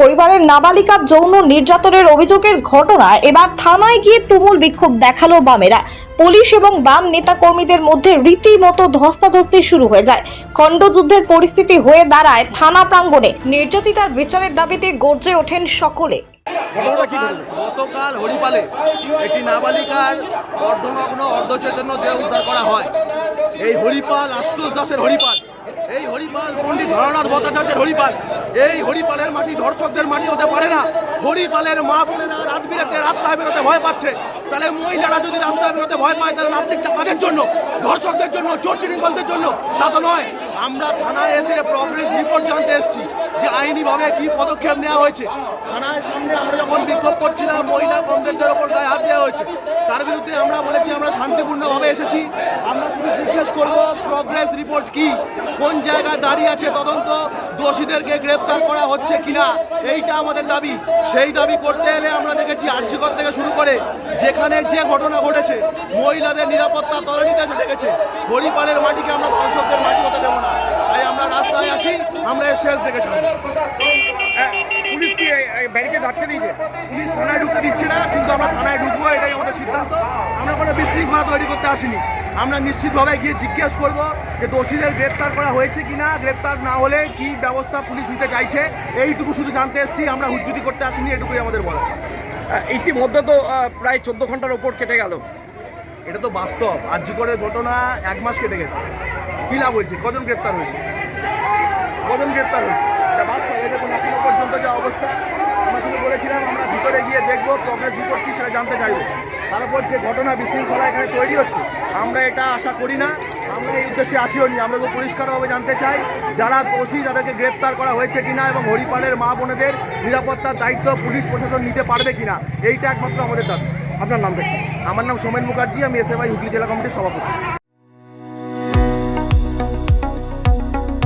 পরিবারের নাবালিকা যৌন নির্যাতনের অভিযোগের ঘটনা এবার থানায় গিয়ে তুমুল বিক্ষোভ দেখাল বামেরা। পুলিশ এবং বাম নেতাকর্মীদের মধ্যে রীতিমতো ধস্তাধস্তি শুরু হয়ে যায়। খণ্ডযুদ্ধের পরিস্থিতি হয়ে দাঁড়ায় থানা প্রাঙ্গণে। নির্যাতিতার বিচারের দাবিতে গর্জে ওঠেন সকলে। গতকাল গতকাল হরিপালে একটি নাবালিকার অর্ধনগ্ন অর্ধচৈতন্য দেহ উদ্ধার করা হয়। এই হরিপাল আশুতোষ দাসের হরিপাল। এই হরিপাল, পণ্ডিত ধরনাথ ভট্টাচার্যের হরিপাল। এই হরিপালের মাটি ধর্ষকদের মাটি হতে পারে না। হরিপালের মা বোনেরা রাত বিরাতে রাস্তায় বেরোতে ভয় পাচ্ছে। তাহলে মহিলারা যদি রাস্তায় বেরোতে ভয় পায়, তাহলে রাত্রিকটা কাদের জন্য? ধর্ষকদের জন্য চোর চিনিবাসদের জন্য? তা তো নয়। আমরা থানায় এসে প্রগ্রেস রিপোর্ট জানতে এসেছি। যে আইনিভাবে কি পদক্ষেপ নেওয়া হয়েছে? থানায় সামনে আমরা যখন বিক্ষোভ করছিলাম, মহিলা কমপ্লেন্টের ওপর গায়ে হাত দেওয়া হয়েছে। তার বিরুদ্ধে আমরা বলেছি, আমরা শান্তিপূর্ণভাবে এসেছি। আমরা শুধু জিজ্ঞেস করব প্রগ্রেস রিপোর্ট কি? কোন জায়গায় দাঁড়িয়ে আছে তদন্ত? দোষীদেরকে গ্রেপ্তার করা হচ্ছে কিনা? এইটা আমাদের দাবি। সেই দাবি করতে এলে আমরা দেখেছি আর্যিকর থেকে শুরু করে যেখানে যে ঘটনা ঘটেছে, মহিলাদের নিরাপত্তা তলানিতে এসে দেখেছে। হরিপালের মাটিকে আমরা দর্শকদের মাটি হতে দেবো না। তাই আমরা রাস্তায় আছি আমরা শেষ দেখেছি পুলিশ কি ব্যারিকেড আটকে দিয়েছে? পুলিশ থানায় ঢুকতে দিচ্ছে না কিন্তু আমরা থানায় ঢুকবো এটাই আমাদের সিদ্ধান্ত। আমরা কোনো বিশৃঙ্খলা তৈরি করতে আসিনি। আমরা নিশ্চিতভাবে গিয়ে জিজ্ঞেস করব যে দোষীদের গ্রেপ্তার করা হয়েছে কি না গ্রেপ্তার না হলে কি ব্যবস্থা পুলিশ নিতে চাইছে এইটুকু শুধু জানতে এসেছি আমরা হুজ্জুতি করতে আসিনি এটুকুই আমাদের বলা ইতিমধ্যে তো প্রায় চোদ্দ ঘণ্টার ওপর কেটে গেল। এটা তো বাস্তব আর্যিকরের ঘটনা এক মাস কেটে গেছে। কী লাভ হয়েছে? কজন গ্রেপ্তার হয়েছে? কজন গ্রেপ্তার হয়েছে? এটা বাস্তব এটা কোনো এখনও পর্যন্ত যা অবস্থা, আমরা শুধু বলেছিলাম, আমরা ভিতরে গিয়ে দেখব প্রগ্রেস রিপোর্ট কী সেটা জানতে চাইব। তারপর যে ঘটনা বিশৃঙ্খলা এখানে তৈরি হচ্ছে, আমরা এটা আশা করি না, আমরা এই উদ্দেশ্যে আসিও নি। আমরা খুব পরিষ্কারভাবে জানতে চাই, যারা দোষী তাদেরকে গ্রেপ্তার করা হয়েছে কিনা এবং হরিপালের মা বোনেদের নিরাপত্তার দায়িত্ব পুলিশ প্রশাসন নিতে পারবে কিনা, এইটা একমাত্র আমাদের দাবি। আপনার নামটা? আমার নাম সোমেন মুখার্জি, আমি এস এম আই হুগলি জেলা কমিটির সভাপতি।